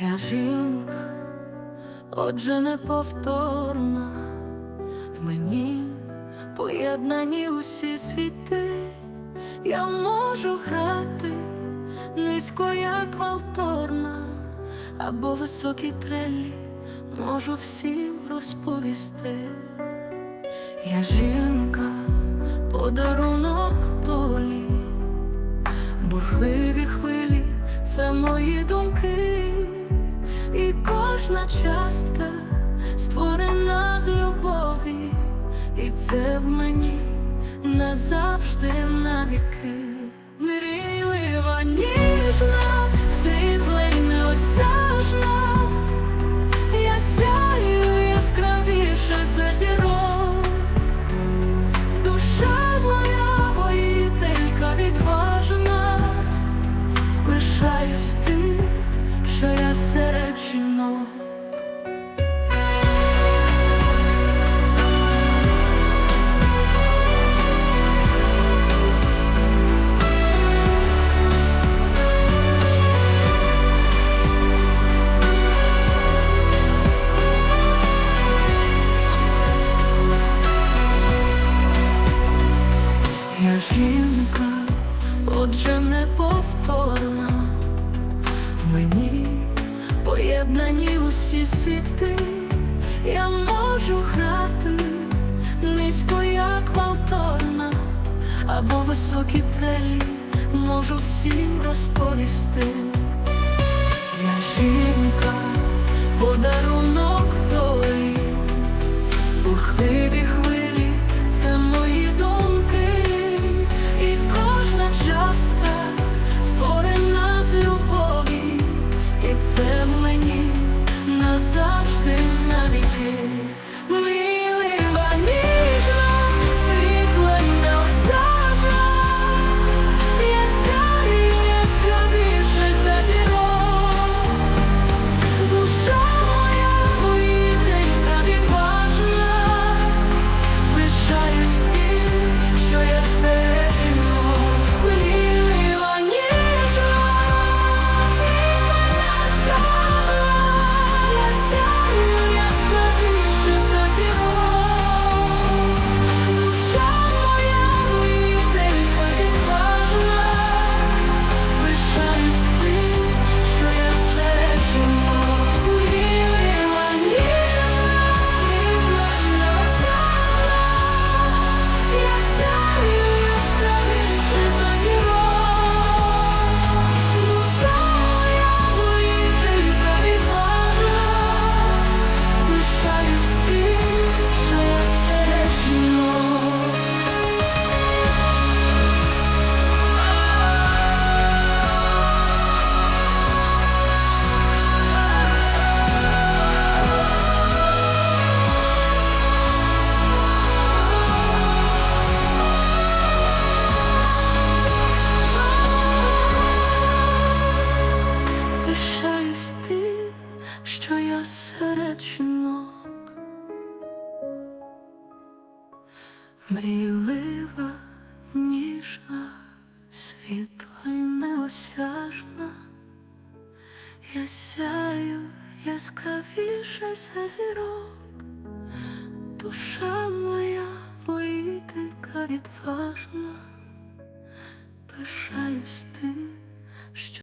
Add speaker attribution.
Speaker 1: Я жінка, отже неповторна, в мені поєднані усі світи, я можу грати низько, як валторна, або високі трелі можу всім розповісти. Я жінка, подарунок долі, бурхливі хвилі це мої думки, частка створена з любові, і це в мені назавжди навіки. Мені поєднані усі світи, я можу грати низько, як валторна, або високі трелі можу всім розповісти. Мрійлива, ніжна, світла й неосяжна, я сяю яскравіше за зірок, душа моя воїтелька від пишаюсь